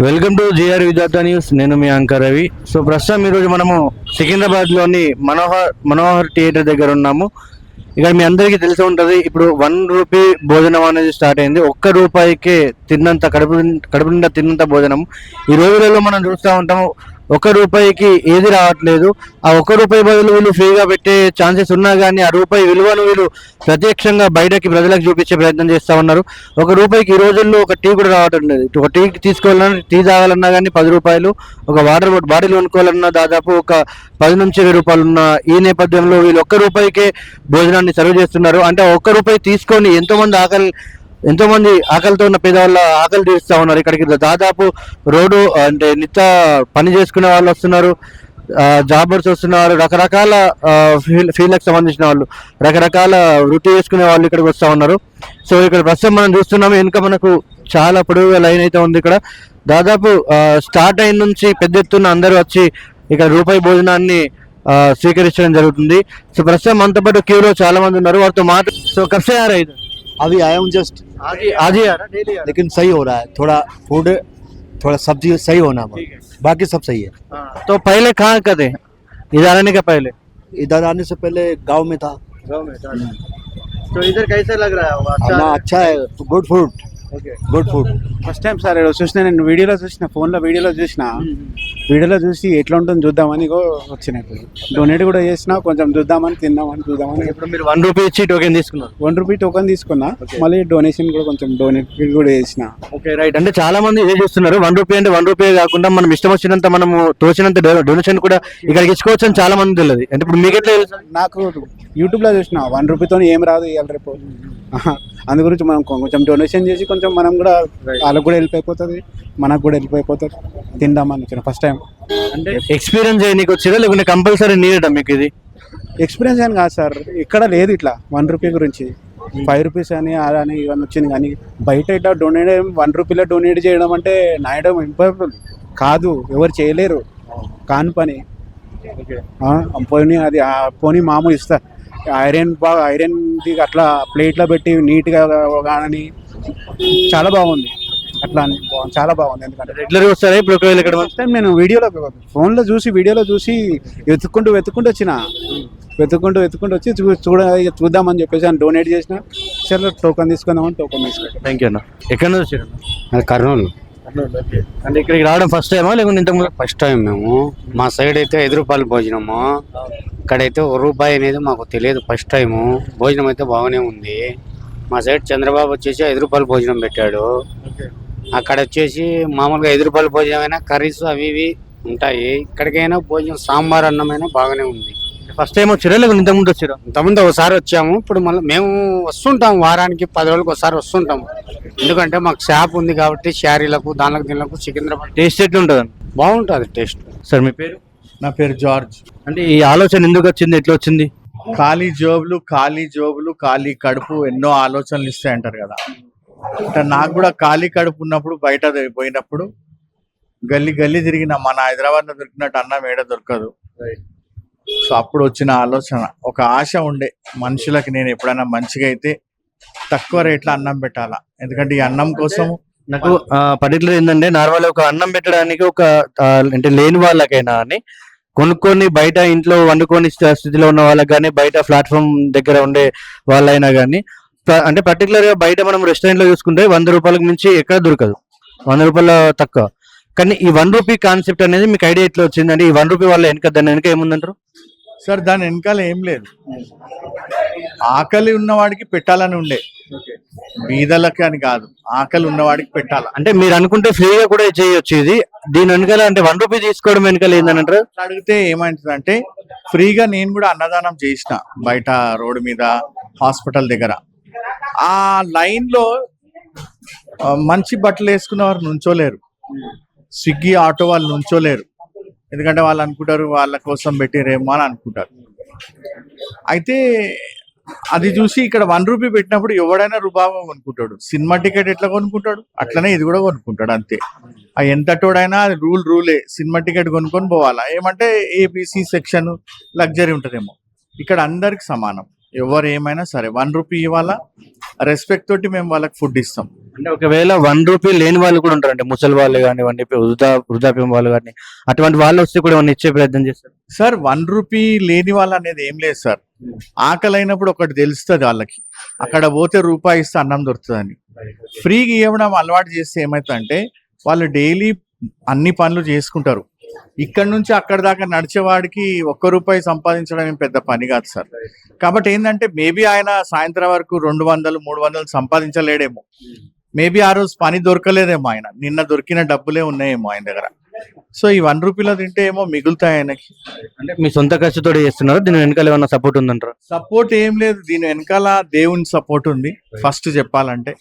Welcome to GR Vidyartha news. నేను మీ anchor Ravi. So ప్రస్తుతం ఈరోజు మనము సికింద్రాబాద్లోని మనోహర్ మనోహర్ థియేటర్ దగ్గర ఉన్నాము. ఇక్కడ మీ అందరికీ తెలిసి ఉంటుంది ఇప్పుడు వన్ రూపీ భోజనం అనేది స్టార్ట్ అయింది. ఒక్క రూపాయికే తిన్నంత కడుపు కడుపు నిండా తిన్నంత భోజనం. ఈ రోజులలో మనం చూస్తూ ఉంటాము ఒక రూపాయికి ఏది రావట్లేదు. ఆ ఒక్క రూపాయి బదులు వీళ్ళు ఫ్రీగా పెట్టే ఛాన్సెస్ ఉన్నా కానీ ఆ రూపాయి విలువను వీళ్ళు ప్రత్యక్షంగా బయటకి ప్రజలకు చూపించే ప్రయత్నం చేస్తూ ఉన్నారు. ఒక రూపాయికి ఈ రోజుల్లో ఒక టీ కూడా రావటం లేదు. ఒక టీ తీసుకోవాలన్నా టీ తాగాలన్నా కానీ పది రూపాయలు ఒక వాటర్ బాటిల్ కొనుక్కోవాలన్నా దాదాపు ఒక పది నుంచి ఇరవై రూపాయలు ఉన్న ఈ నేపథ్యంలో వీళ్ళు ఒక్క రూపాయికే భోజనాన్ని సర్వ్ చేస్తున్నారు. అంటే ఒక్క రూపాయి తీసుకొని ఎంతోమంది ఆకలి ఎంతో మంది ఆకలితో ఉన్న పేదవాళ్ళ ఆకలి తీరుస్తూ ఉన్నారు. ఇక్కడికి దాదాపు రోడ్డు అంటే నిత్య పని చేసుకునే వాళ్ళు వస్తున్నారు. జాబర్స్ వస్తున్నారు. రకరకాల ఫీల్ ఫీల్డ్కి సంబంధించిన వాళ్ళు రకరకాల వృత్తి చేసుకునే వాళ్ళు ఇక్కడికి వస్తూ ఉన్నారు. సో ఇక్కడ ప్రస్తుతం మనం చూస్తున్నాము వెనుక మనకు చాలా పొడవుగా లైన్ అయితే ఉంది ఇక్కడ. దాదాపు స్టార్ట్ అయిన నుంచి పెద్ద ఎత్తున అందరూ వచ్చి ఇక్కడ రూపాయి భోజనాన్ని స్వీకరించడం జరుగుతుంది. సో ప్రస్తుతం మనతో పాటు క్యూలో చాలా మంది ఉన్నారు. వారితో మాట సో కబ్సే ఆ రైతు अभी आया हूँ जस्ट आज ही आ रहा डेली लेकिन सही हो रहा है। थोड़ा फ़ूड थोड़ा सब्ज़ी सही होना है। बाकी सब सही है। रहा तो पहले कहाँ का थे? इधर आने के पहले? इधर आने से पहले गाँव में था। गाँव में था। तो इधर कैसे लग रहा है? अच्छा है good food good food first time sir చూసిన నేను వీడియోలో చూసిన ఫోన్లో వీడియోలో చూసిన. Hmm. వీడియోలో చూసి ఎట్లా ఉంటుంది చూద్దామని వచ్చిన ఇప్పుడు. డొనేట్ కూడా చేసిన కొంచెం చూద్దామని తిందామని చూద్దామని. ఇప్పుడు మీరు వన్ రూపీ ఇచ్చి టోకెన్ తీసుకున్నారు. వన్ రూపీ టోకెన్ తీసుకున్నా. మళ్ళీ డొనేషన్ కూడా కొంచెం డొనేట్ కూడా చేసిన. ఓకే రైట్ అంటే చాలా మంది ఏం చేస్తున్నారు? వన్ రూపీ అంటే వన్ రూపీ కాకుండా మనం ఇష్టం వచ్చినంత మనము తోచినంత డొనేషన్ కూడా ఇక్కడికి ఇచ్చుకోవచ్చు అని చాలా మంది తెలియదు. అంటే ఇప్పుడు మీకు ఎట్లా నాకు యూట్యూబ్లో చూసిన వన్ రూపీతో ఏం రాదు ఇవాళ రేపు. Hmm. అందు గురించి మనం కొంచెం డొనేషన్ చేసి కొంచెం మనం కూడా వాళ్ళకు కూడా హెల్ప్ అయిపోతుంది మనకు కూడా హెల్ప్ అయిపోతుంది. తిందామని వచ్చిన ఫస్ట్ టైం అంటే ఎక్స్పీరియన్స్ చేయడానికి వచ్చిరా? లేకుంటే కంపల్సరీ నీడట మీకు ఇది? ఎక్స్పీరియన్స్ అని కాదు సార్. ఇక్కడ లేదు ఇట్లా. వన్ రూపీ గురించి. ఫైవ్ రూపీస్ అని అని ఇవన్నీ వచ్చింది. కానీ బయట ఇట్లా డొనేట్ వన్ రూపీలో డొనేట్ చేయడం అంటే నాయడం ఇంపాసిబుల్ కాదు. ఎవరు చేయలేరు. కాని పని. పోనీ అది ఆ పోనీ మామూలు ఇస్తా. ఐరన్ బాగా ఐరన్ అట్లా ప్లేట్లో పెట్టి నీట్గా కానీ చాలా బాగుంది. అట్లా చాలా బాగుంది ఎందుకంటే రెగ్యులర్ వస్తారా ఇప్పుడు ఒకవేళ ఇక్కడ ఫస్ట్ టైం నేను వీడియోలో ఫోన్లో చూసి వీడియోలో చూసి వెతుక్కుంటూ వెతుక్కుంటూ వచ్చిన. వెతుక్కుంటూ వెతుక్కుంటూ వచ్చి చూ చూడ చూద్దామని చెప్పేసి అని డొనేట్ చేసిన. సరే టోకెన్ తీసుకుందామని టోకెన్ తీసుకున్నాను థ్యాంక్ యూ అన్న. ఎక్కడ నుంచి వచ్చారు? అంటే ఇక్కడికి రావడం ఫస్ట్ టైమా లేకుంటే ఇంతకు ఫస్ట్ టైం మేము. మా సైడ్ అయితే ఐదు రూపాయలు భోజనము. ఇక్కడైతే ఒక రూపాయి అనేది మాకు తెలియదు ఫస్ట్ టైము భోజనం అయితే బాగానే ఉంది. మా సైడ్ చంద్రబాబు వచ్చేసి ఐదు రూపాయలు భోజనం పెట్టాడు. అక్కడ వచ్చేసి మామూలుగా ఐదు రూపాయల భోజనం అయినా కర్రీస్ అవి ఇవి ఉంటాయి. ఇక్కడికైనా భోజనం సాంబార్ అన్నమైనా బాగానే ఉంది. ఫస్ట్ టైం వచ్చారా లేకుంటే ఇంతకు ముందు వచ్చారా. ఇంతకుముందు ఒకసారి వచ్చాము. ఇప్పుడు మళ్ళీ మేము వస్తుంటాం వారానికి పది రోజులకు ఒకసారి వస్తుంటాం. ఎందుకంటే మాకు షాప్ ఉంది కాబట్టి శారీలకు దానికి దీనికి సికింద్రాబాద్ టేస్ట్ ఎట్లా ఉంటుంది బాగుంటుంది టేస్ట్. సార్ మీ పేరు? నా పేరు జార్జ్. అంటే ఈ ఆలోచన ఎందుకు వచ్చింది ఎట్లా వచ్చింది? ఖాళీ జోబులు ఖాళీ జోబులు ఖాళీ కడుపు ఎన్నో ఆలోచనలు ఇస్తాయి అంటారు కదా. అంటే నాకు కూడా ఖాళీ కడుపు ఉన్నప్పుడు బయట ద- పోయినప్పుడు గల్లీ గల్లీ తిరిగిన మన హైదరాబాద్లో దొరికినట్టు అన్నం ఏడ దొరకదు. సో అప్పుడు వచ్చిన ఆలోచన. ఒక ఆశ ఉండే మనుషులకి నేను ఎప్పుడైనా మంచిగా అయితే తక్కువ రేట్లో అన్నం పెట్టాలా? ఎందుకంటే ఈ అన్నం కోసం నాకు పర్టికులర్ ఏంటంటే నార్మల్ ఒక అన్నం పెట్టడానికి ఒక అంటే లేని వాళ్ళకైనా అని కొనుక్కొని బయట ఇంట్లో వండుకొని స్థ- స్థితిలో ఉన్న వాళ్ళకి కానీ బయట ప్లాట్ఫామ్ దగ్గర ఉండే వాళ్ళైనా కానీ అంటే పర్టికులర్గా బయట మనం రెస్టారెంట్లో చూసుకుంటే వంద రూపాయలకు మించి ఎక్కడ దొరకదు. వంద రూపాయల తక్కువ. కానీ ఈ వన్ రూపీ కాన్సెప్ట్ అనేది మీకు ఐడియా ఎట్లా వచ్చింది అంటే ఈ వన్ రూపీ వల్ల వెనక దాని వెనక ఏముందంటారు? సార్ దాని వెనకాల ఏం లేదు. ఆకలి ఉన్నవాడికి పెట్టాలని ఉండే. బీదలకి అని కాదు ఆకలి ఉన్నవాడికి పెట్టాల. అంటే మీరు అనుకుంటే ఫ్రీగా కూడా చేయొచ్చు ఇది. దీని వెనకాల అంటే వన్ రూపీ తీసుకోవడం వెనకాల ఏంటంటారు అడిగితే ఏమైందంటే ఫ్రీగా నేను కూడా అన్నదానం చేసిన బయట రోడ్డు మీద హాస్పిటల్ దగ్గర. ఆ లైన్లో ఆ, మంచి బట్టలు వేసుకున్న వారు నుంచోలేరు. స్విగ్గీ ఆటో వాళ్ళు నుంచోలేరు. ఎందుకంటే వాళ్ళు అనుకుంటారు వాళ్ళ కోసం పెట్టిరేమో అని అనుకుంటారు. అయితే అది చూసి ఇక్కడ వన్ రూపీ పెట్టినప్పుడు ఎవడైనా రూపాయి కొనుక్కుంటాడు. సినిమా టికెట్ ఎట్లా కొనుక్కుంటాడు? అట్లనే ఇది కూడా కొనుక్కుంటాడు అంతే. ఆ ఎంతటోడైనా అది రూల్ రూలే. సినిమా టికెట్ కొనుక్కొని పోవాలా. ఏమంటే ఏబిసి సెక్షన్ లగ్జరీ ఉంటుందేమో. ఇక్కడ అందరికి సమానం. ఎవరు ఏమైనా సరే వన్ రూపీ ఇవ్వాలా? రెస్పెక్ట్ తోటి మేము వాళ్ళకి ఫుడ్ ఇస్తాం. అంటే ఒకవేళ వన్ రూపీ లేని వాళ్ళు కూడా ఉంటారు అంటే ముసలి వాళ్ళు కానివ్వండి వృద్ధా వృద్ధాప్యం వాళ్ళు కానీ అటువంటి వాళ్ళు వస్తే కూడా ఏమన్నా ఇచ్చే ప్రయత్నం చేస్తారు? సార్ వన్ రూపీ లేని వాళ్ళు అనేది ఏం లేదు సార్. ఆకలి అయినప్పుడు ఒకటి తెలుస్తుంది వాళ్ళకి. అక్కడ పోతే రూపాయి ఇస్తే అన్నం దొరుకుతుందని. ఫ్రీగా ఇవ్వడం అలవాటు చేస్తే ఏమవుతుందంటే వాళ్ళు డైలీ అన్ని పనులు చేసుకుంటారు. ఇక్కడ నుంచి అక్కడ దాకా నడిచేవాడికి ఒక్క రూపాయి సంపాదించడం పెద్ద పని కాదు సార్. కాబట్టి ఏంటంటే మేబీ ఆయన సాయంత్రం వరకు రెండు వందలు మూడు వందలు సంపాదించలేడేమో. మేబీ ఆ రోజు పని దొరకలేదేమో ఆయన. నిన్న దొరికిన డబ్బులే ఉన్నాయేమో ఆయన దగ్గర. సో ఈ వన్ రూపీలో తింటే ఏమో మిగులుతాయి ఆయనకి. అంటే మీ సొంత ఖర్చుతో చేస్తున్నారు? దీని వెనకాల ఏమన్నా సపోర్ట్ ఉందంటారు? సపోర్ట్ ఏం లేదు. దీని వెనకాల దేవుని సపోర్ట్ ఉంది. ఫస్ట్ చెప్పాలంటే.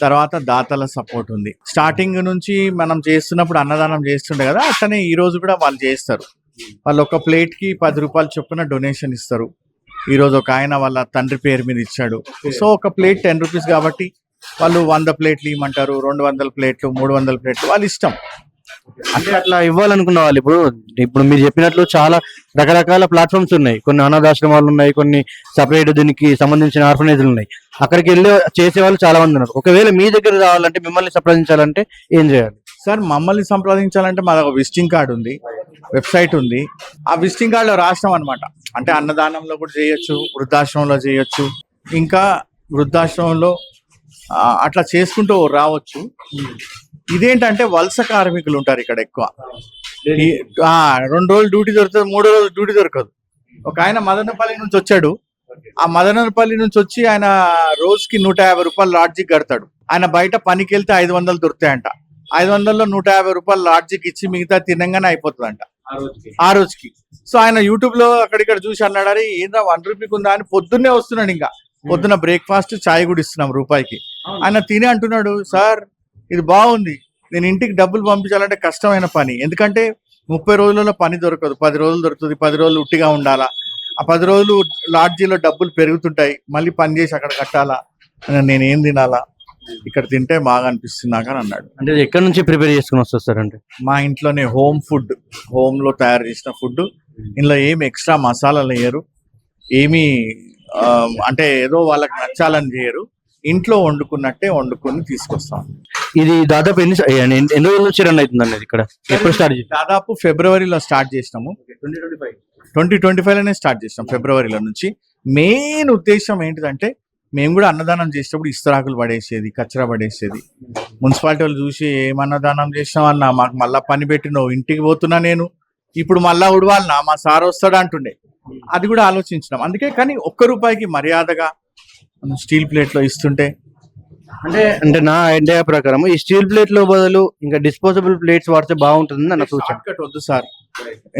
తర్వాత దాతల సపోర్ట్ ఉంది. స్టార్టింగ్ నుంచి మనం చేస్తున్నప్పుడు అన్నదానం చేస్తుండే కదా అట్లనే ఈ రోజు కూడా వాళ్ళు చేస్తారు. వాళ్ళు ఒక ప్లేట్కి పది రూపాయలు చొప్పున డొనేషన్ ఇస్తారు. ఈ రోజు ఒక ఆయన వాళ్ళ తండ్రి పేరు మీద ఇచ్చాడు. సో ఒక ప్లేట్ టెన్ రూపీస్ కాబట్టి వాళ్ళు వంద ప్లేట్లు ఇవ్వమంటారు రెండు వందల ప్లేట్లు మూడు వందల ప్లేట్లు వాళ్ళ ఇష్టం. అంటే అట్లా ఇవ్వాలనుకున్న వాళ్ళు ఇప్పుడు ఇప్పుడు మీరు చెప్పినట్లు చాలా రకరకాల ప్లాట్ఫామ్స్ ఉన్నాయి. కొన్ని అనాథాశ్రమాలు ఉన్నాయి కొన్ని సపరేట్ దీనికి సంబంధించిన ఆర్ఫనైజ్లు ఉన్నాయి. అక్కడికి వెళ్ళి చేసే వాళ్ళు చాలా మంది ఉన్నారు. ఒకవేళ మీ దగ్గర రావాలంటే మిమ్మల్ని సంప్రదించాలంటే ఏం చేయాలి? సార్ మమ్మల్ని సంప్రదించాలంటే మాది ఒక విజిటింగ్ కార్డు ఉంది వెబ్సైట్ ఉంది. ఆ విజిటింగ్ కార్డులో రాష్ట్రం అనమాట అంటే అన్నదానంలో కూడా చేయొచ్చు వృద్ధాశ్రమంలో చేయొచ్చు. ఇంకా వృద్ధాశ్రమంలో అట్లా చేసుకుంటూ రావచ్చు. ఇదేంటంటే వలస కార్మికులు ఉంటారు ఇక్కడ ఎక్కువ. రెండు రోజులు డ్యూటీ దొరుకుతుంది మూడో రోజు డ్యూటీ దొరకదు. ఒక ఆయన మదనపల్లి నుంచి వచ్చాడు. ఆ మదనపల్లి నుంచి వచ్చి ఆయన రోజుకి నూట యాభై రూపాయలు లాడ్జికి కడతాడు. ఆయన బయట పనికి వెళ్తే ఐదు వందలు దొరుకుతాయంట. ఐదు వందల్లో నూట యాభై రూపాయలు లాడ్జికి ఇచ్చి మిగతా తినంగానే అయిపోతుందంట. ఆ రోజుకి. సో ఆయన యూట్యూబ్లో అక్కడిక్కడ చూసి అన్నాడు అరే ఏందా వన్ రూపీకి ఉందా? అని పొద్దున్నే వస్తున్నాడు ఇంకా. పొద్దున్న బ్రేక్ఫాస్ట్ చాయ్ కూడా ఇస్తున్నాం రూపాయికి. ఆయన తిని అంటున్నాడు సార్ ఇది బాగుంది. నేను ఇంటికి డబ్బులు పంపించాలంటే కష్టమైన పని. ఎందుకంటే ముప్పై రోజులలో పని దొరకదు. పది రోజులు దొరుకుతుంది. పది రోజులు ఉట్టిగా ఉండాలా. ఆ పది రోజులు లాడ్జీలో డబ్బులు పెరుగుతుంటాయి. మళ్ళీ పని చేసి అక్కడ కట్టాలా? నేను ఏం తినాలా? ఇక్కడ తింటే బాగా అనిపిస్తుంది నాకు అని అన్నాడు. అంటే ఎక్కడి నుంచి ప్రిపేర్ చేసుకుని వస్తారంటే మా ఇంట్లోనే హోమ్ ఫుడ్. హోమ్లో తయారు చేసిన ఫుడ్. ఇందులో ఏమి ఎక్స్ట్రా మసాలాలు వేయరు. ఏమి అంటే ఏదో వాళ్ళకి నచ్చాలని చేయరు. ఇంట్లో వండుకున్నట్టే వండుకొని తీసుకొస్తాం. ఇది దాదాపు ఎన్ని ఎన్ని రోజుల నుంచి రన్ అవుతుంది ఇది ఇక్కడ? ఎప్పుడు స్టార్ట్ చేసి. దాదాపు ఫిబ్రవరిలో స్టార్ట్ చేసినాము. ట్వంటీ ట్వంటీ ఫైవ్లోనే స్టార్ట్ చేసినాం ఫిబ్రవరిలో నుంచి. మెయిన్ ఉద్దేశం ఏంటిదంటే మేము కూడా అన్నదానం చేసేటప్పుడు ఇస్తరాకులు పడేసేది కచ్చరా పడేసేది. మున్సిపాలిటీ వాళ్ళు చూసి ఏం అన్నదానం చేసినావన్నా మాకు మళ్ళా పని పెట్టినావు ఇంటికి పోతున్నా నేను. ఇప్పుడు మళ్ళా ఉడవాలనా? మా సార్ వస్తాడు అంటుండే. అది కూడా ఆలోచించినాం. అందుకే కానీ ఒక్క రూపాయికి మర్యాదగా మనం స్టీల్ ప్లేట్లో ఇస్తుంటే అంటే అంటే నా ఐడియా ప్రకారం ఈ స్టీల్ ప్లేట్లో బదులు ఇంకా డిస్పోజబుల్ ప్లేట్స్ వాడితే బాగుంటుంది అన్న సూచన. కట్ వద్దు సార్.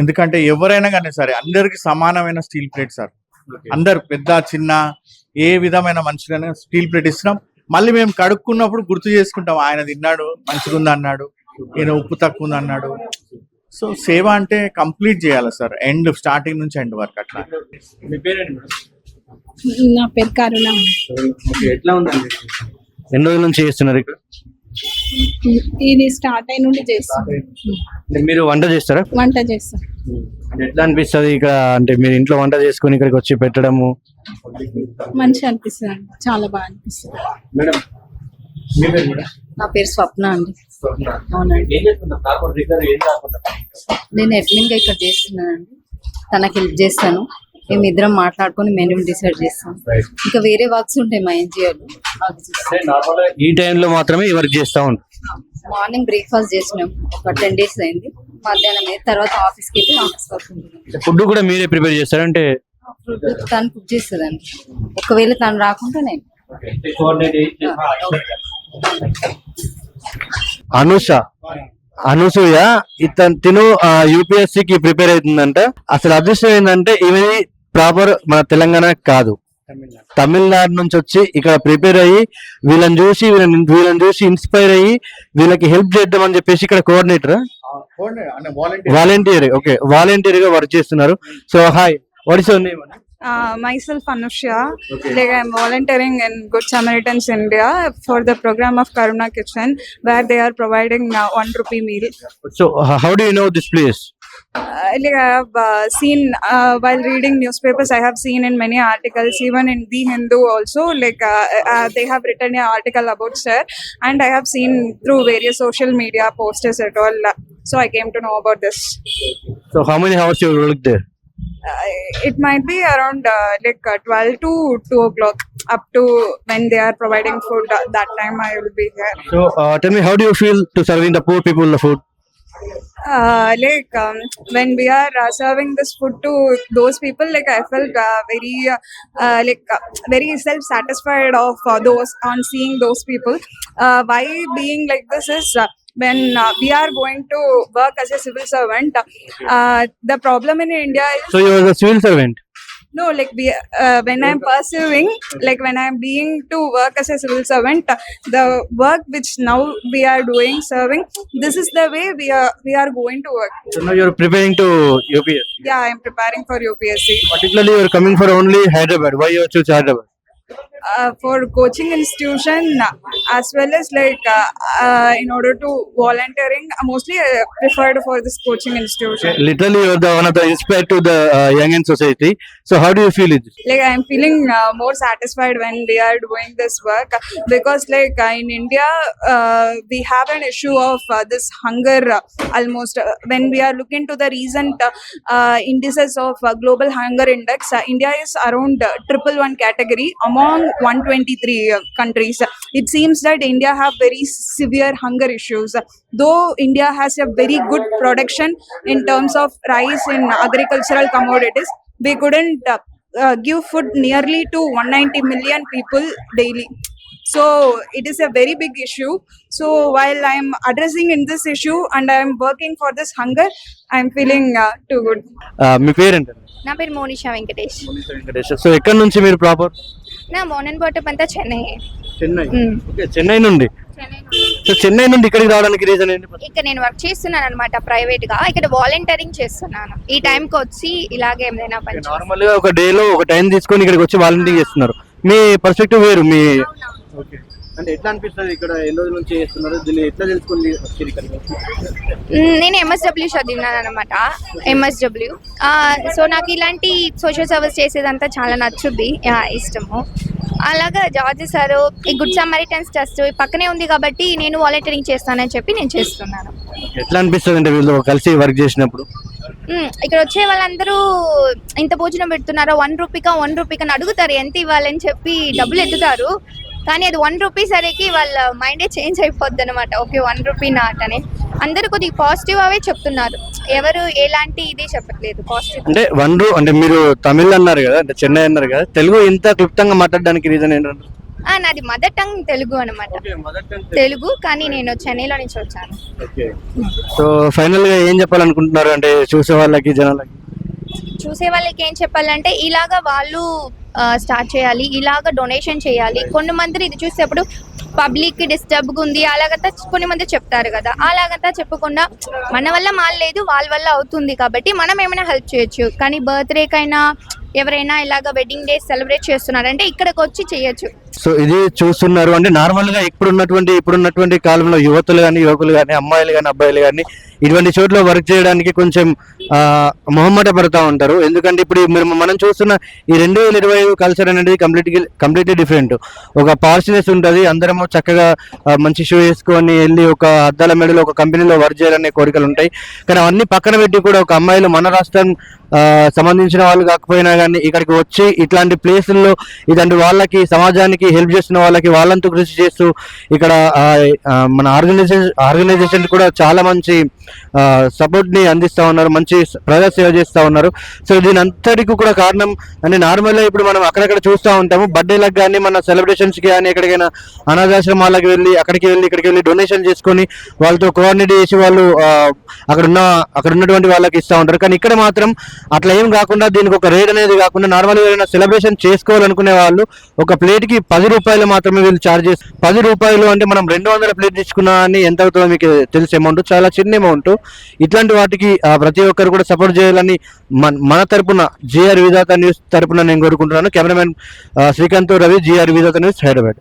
ఎందుకంటే ఎవరైనా కానీ సరే అందరికి సమానమైన స్టీల్ ప్లేట్ సార్. అందరు పెద్ద చిన్న ఏ విధమైన మనుషులైనా స్టీల్ ప్లేట్ ఇస్తున్నాం. మళ్ళీ మేము కడుక్కున్నప్పుడు గుర్తు చేసుకుంటాం ఆయన తిన్నాడు మంచిగా ఉంది అన్నాడు ఈయన ఉప్పు తక్కువ ఉంది అన్నాడు. సో సేవ అంటే కంప్లీట్ చేయాలి సార్ ఎండ్ స్టార్టింగ్ నుంచి ఎండ్ వరకు అట్లా. నా పేరు కరుణ. ఎట్లా ఉందండి? ఎన్ని రోజుల నుంచి చేస్తున్నారు ఇక్కడ? ఇది స్టార్ట్ అయిన నుండి మీరు వంట చేస్తారా? వంట చేస్తాం. అంటే ఎట్లా అనిపిస్తుంది ఇక్కడ? అంటే మీరు ఇంట్లో వంట చేసుకొని ఇక్కడికి వచ్చి పెట్టడము? మంచిగా అనిపిస్తుంది. చాలా బాగా అనిపిస్తుంది. మేడం మీ పేరు మేడం? నా పేరు స్వప్న అండి. అవునండి. నేను గా ఇక్కడ చేస్తున్నానండి. తనకి హెల్ప్ చేస్తాను. మేము ఇద్దరం మాట్లాడుకొని మెనూ డిసైడ్ చేస్తాం. ఇంకా వేరే వర్క్స్ ఉంటాయి మా ఎన్జిఓలో ఈ టైంలో మాత్రమే వర్క్ చేస్తా ఉంటాం మార్నింగ్ బ్రేక్ఫాస్ట్ చేసినాం. ఒక టెన్ డేస్ అయింది. మధ్యాహ్నం తర్వాత ఆఫీస్కి వెళ్ళి ఆఫీస్ వర్క్ ఫుడ్ కూడా మీరే ప్రిపేర్ చేస్తారంటే తను కుక్ చేస్తుందండి. ఒకవేళ తను రాకుండా నేను. అనుష. అనసూయ ఇతను తిను యూపీఎస్సి కి ప్రిపేర్ అవుతుందంట. అసలు అదృష్టం ఏంటంటే ఈమె ప్రాపర్ మన తెలంగాణ కాదు. తమిళనాడు నుంచి వచ్చి ఇక్కడ ప్రిపేర్ అయ్యి వీళ్ళని చూసి వీళ్ళని వీళ్ళని చూసి ఇన్స్పైర్ అయ్యి వీళ్ళకి హెల్ప్ చేద్దామని చెప్పేసి ఇక్కడ కోఆర్డినేటర్? Volunteer okay. వాలంటీర్గా వర్క్ చేస్తున్నారు. So hi. What is your name myself Anushya. Like I'm volunteering in Good Samaritans India for the program of Karuna Kitchen, where they are providing uh, one rupee meal. So how do know this place Uh, i uh, seen uh, while reading newspapers. I have seen in many articles, even in The Hindu also. Like uh, uh, uh they have written an article about Sir, and I have seen through various social media posters at all. Uh, so I came to know about this. So how many hours you worked there? Uh, it might be around uh, like uh, 12 to 2 o'clock up to when they are providing food uh, that time i will be here so uh, tell me how do you feel to serving the poor people the food uh, like um, when we are uh, serving this food to those people like i felt uh, very uh, like uh, very self satisfied of uh, those on seeing those people uh, why being like this is uh, when uh, we are going to work as a civil servant uh, the problem in india is So you are a civil servant no like we, uh, when i'm pursuing like when i'm being to work as a civil servant the work which now we are doing serving this is the way we are we are going to work. So now you're preparing to ups yeah i'm preparing for upsc particularly you're coming for only hyderabad. Why you chose hyderabad? Uh, for coaching institution as well as like uh, uh, in order to volunteering uh, mostly uh, preferred for this coaching institution. Literally you are the one of the inspired to the uh, young in society. So how do you feel it? Like i'm feeling uh, more satisfied when we are doing this work because like uh, in india uh, we have an issue of uh, this hunger uh, almost uh, when we are looking to the recent uh, uh, indices of uh, global hunger index uh, india is around uh, triple one category among 123 uh, countries it seems that india have very severe hunger issues though india has a very good production in terms of rice in agricultural commodities we couldn't uh, uh, give food nearly to 190 million people daily so it is a very big issue so while i'm addressing in this issue and i'm working for this hunger i'm feeling uh, too good uh, me parent నా పేరు Monisha Venkatesh so ఎక్కడ నుంచి మీరు proper నా మోనన్ బాటప్ అంతా Chennai. Chennai. Okay Chennai నుండి? చెన్నై నుండి. So Chennai నుండి ఇక్కడికి రావడానికి రీజన్ ఏంటి ఇక్కడ నేను వర్క్ చేస్తున్నాను అనమాట ప్రైవేట్గా. ఇక్కడ వాలంటీరింగ్ చేస్తున్నాను. ఈ టైం కి వచ్చి ఇలాగే ఏమైనా పని. నార్మల్గా ఒక డే లో ఒక టైం తీసుకొని ఇక్కడికి వచ్చి వాలంటీర్ చేస్తున్నారు. మీ పర్స్పెక్టివ్ వేరు మీ ఓకే. అంటే ఎట్లా అనిపిస్తుంది ఇక్కడ? ఎన్ని రోజుల నుంచి చేస్తున్నారు? దీన్ని ఎట్లా తెలుసుకుంది నేను ఎంఎస్డబ్ల్యూ చదివినాను అనమాట ఎంఎస్డబ్ల్యూ సో నాకు ఇలాంటి సోషల్ సర్వీస్ చేసేదంతా చాలా నచ్చుద్ది. ఇష్టము. అలాగా జార్జ్ సార్ ఈ గుడ్ సమ్మరిటన్స్ టెస్ట్ పక్కనే ఉంది కాబట్టి నేను వాలంటీరింగ్ చేస్తానని చెప్పి నేను చేస్తున్నాను. ఎట్లా అనిపిస్తుంది అంటే వీళ్ళు కలిసి వర్క్ చేసినప్పుడు? ఇక్కడ వచ్చే వాళ్ళందరూ ఇంత భోజనం పెడుతున్నారో? వన్ రూపీకా వన్ రూపీకా అడుగుతారు. ఎంత ఇవ్వాలని చెప్పి డబ్బులు ఎత్తుతారు. కానీ అది వన్ రూపీ సరికి వాళ్ళ మైండే చేంజ్ అయిపోద్ది అనమాట ఓకే వన్ రూపీ నాట్ అని. అందరూ కొద్దిగా పాజిటివ్ అవే చెప్తున్నారు. ఎవరు ఎలాంటి ఇది చెప్పట్లేదు పాజిటివ్ అంటే వన్ రూ అంటే మీరు తమిళ్ అన్నారు కదా అంటే చెన్నై అన్నారు కదా తెలుగు ఇంత క్లుప్తంగా మాట్లాడడానికి రీజన్ ఏంటంటే నాది మదర్ టంగ్ తెలుగు అనమాట తెలుగు. కానీ నేను చెన్నైలో నుంచి వచ్చాను. సో ఫైనల్గా ఏం చెప్పాలనుకుంటున్నారు? అంటే చూసే వాళ్ళకి జనాలకి? చూసే వాళ్ళకి ఏం చెప్పాలంటే ఇలాగా వాళ్ళు స్టార్ట్ చేయాలి ఇలాగ డొనేషన్ చేయాలి. కొన్ని మంది ఇది చూసేప్పుడు పబ్లిక్ డిస్టర్బ్ ఉంది అలాగంతా కొన్ని మంది చెప్తారు కదా. అలాగంతా చెప్పకుండా మన వల్ల మాలేదు వాళ్ళ వల్ల అవుతుంది కాబట్టి మనం ఏమైనా హెల్ప్ చేయొచ్చు. కానీ బర్త్డేకైనా ఎవరైనా ఇలాగ వెడ్డింగ్ డే సెలబ్రేట్ చేస్తున్నారంటే ఇక్కడికి వచ్చి చేయొచ్చు. సో ఇది చూస్తున్నారు అంటే నార్మల్గా ఇప్పుడున్నటువంటి ఇప్పుడున్నటువంటి కాలంలో యువతులు కానీ యువకులు కానీ అమ్మాయిలు కానీ అబ్బాయిలు కానీ ఇటువంటి చోట్ల వర్క్ చేయడానికి కొంచెం మొహమ్మట పడుతూ పడతా ఉంటారు. ఎందుకంటే ఇప్పుడు మీరు మనం చూస్తున్న ఈ రెండు వేల ఇరవై కల్చర్ అనేది కంప్లీట్గా కంప్లీట్లీ డిఫరెంట్ ఒక పార్సినెస్ ఉంటుంది అందరము చక్కగా మంచి షూ వేసుకొని వెళ్ళి ఒక అద్దాల మెడలో ఒక కంపెనీలో వర్క్ చేయాలనే కోరికలు ఉంటాయి. కానీ అవన్నీ పక్కన పెట్టి కూడా ఒక అమ్మాయిలు మన రాష్ట్రం సంబంధించిన వాళ్ళు కాకపోయినా కానీ ఇక్కడికి వచ్చి ఇట్లాంటి ప్లేసుల్లో ఇలాంటి వాళ్ళకి సమాజానికి హెల్ప్ చేస్తున్న వాళ్ళకి వాళ్ళంతా కృషి చేస్తూ ఇక్కడ మన ఆర్గనైజేషన్ ఆర్గనైజేషన్ కూడా చాలా మంచి సపోర్ట్ని అందిస్తా ఉన్నారు మంచి ప్రజా సేవ చేస్తా ఉన్నారు. సో దీని అంతటికి కూడా కారణం అంటే నార్మల్గా ఇప్పుడు మనం అక్కడక్కడ చూస్తూ ఉంటాము. బర్త్డేలకు కానీ మన సెలబ్రేషన్స్కి కానీ ఎక్కడికైనా అనాథాశ్రమాలకు వెళ్ళి అక్కడికి వెళ్ళి ఇక్కడికి వెళ్ళి డొనేషన్ చేసుకొని వాళ్ళతో కోఆర్డినేట్ చేసి వాళ్ళు అక్కడున్న అక్కడ ఉన్న అక్కడ ఉన్నటువంటి వాళ్ళకి ఇస్తా ఉంటారు. కానీ ఇక్కడ మాత్రం అట్లా ఏం కాకుండా దీనికి ఒక రేట్ అనేది కాకుండా నార్మల్ ఏదైనా సెలబ్రేషన్ చేసుకోవాలనుకునే వాళ్ళు ఒక ప్లేట్కి పది రూపాయలు మాత్రమే వీళ్ళు ఛార్జ్ చేస్తారు పది రూపాయలు అంటే మనం రెండు వందల ప్లేట్ తీసుకున్నా అని ఎంత అవుతుందో మీకు తెలిసే అమౌంట్. చాలా చిన్న అమౌంట్. ఇట్లాంటి వాటికి ప్రతి ఒక్కరు కూడా సపోర్ట్ చేయాలని మన మన తరపున జిఆర్ విధాత న్యూస్ తరపున నేను కోరుకుంటున్నాను. Cameraman Srikanth Ravi GR Vidhatha news Hyderabad.